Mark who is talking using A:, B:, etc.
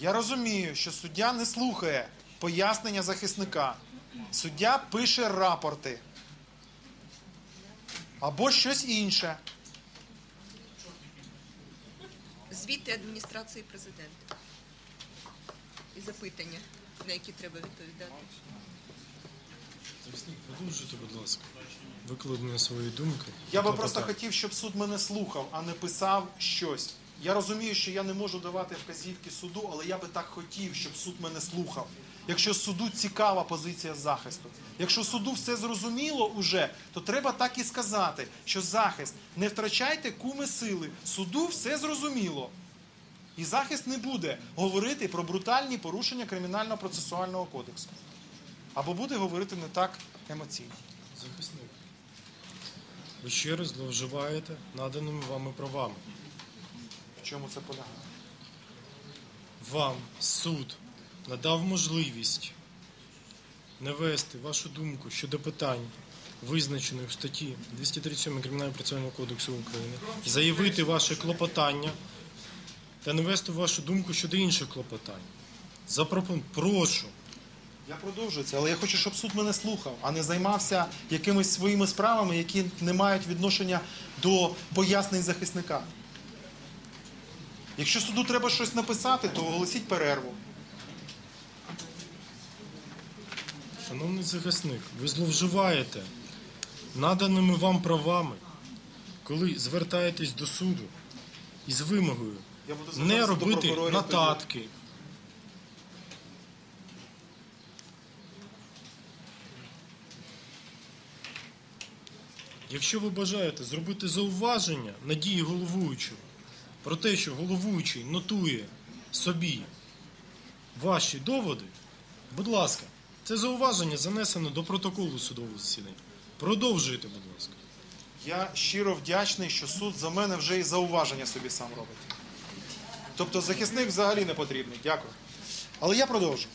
A: Я розумію, що суддя не слухає пояснення захисника. Суддя пише рапорти. Або щось інше.
B: Звіти адміністрації президента і запитання, на які треба відповідати.
C: Продовжуйте, будь ласка. Викладення своєї думки.
A: Я би просто хотів, щоб суд мене слухав, а не писав щось. Я розумію, що я не можу давати вказівки суду, але я би так хотів, щоб суд мене слухав. Якщо суду цікава позиція захисту, якщо суду все зрозуміло уже, то треба так і сказати, що захист не втрачайте куми сили. Суду все зрозуміло. І захист не буде говорити про брутальні порушення кримінального процесуального кодексу. Або буде говорити не так емоційно.
C: Захисник. Ви ще раз зловживаєте наданими вами правами.
A: Чому це полягає?
C: Вам суд надав можливість навести вашу думку щодо питань, визначених в статті 237 Кримінального процесуального кодексу України, заявити ваше клопотання та навести вашу думку щодо інших клопотань. Запропон... Прошу.
A: Я продовжую це, але я хочу, щоб суд мене слухав, а не займався якимись своїми справами, які не мають відношення до пояснень захисника. Якщо суду треба щось написати, то оголосіть перерву.
C: Шановний захисник, ви зловживаєте наданими вам правами, коли звертаєтесь до суду із вимогою
A: Я буду
C: не
A: звертатися до
C: робити нотатки. Якщо ви бажаєте зробити зауваження на дії головуючого про те, що головуючий нотує собі ваші доводи, будь ласка, це зауваження занесено до протоколу судового засідання. Продовжуйте, будь ласка.
A: Я щиро вдячний, що суд за мене вже і зауваження собі сам робить. Тобто захисник взагалі не потрібний. Дякую. Але я продовжу.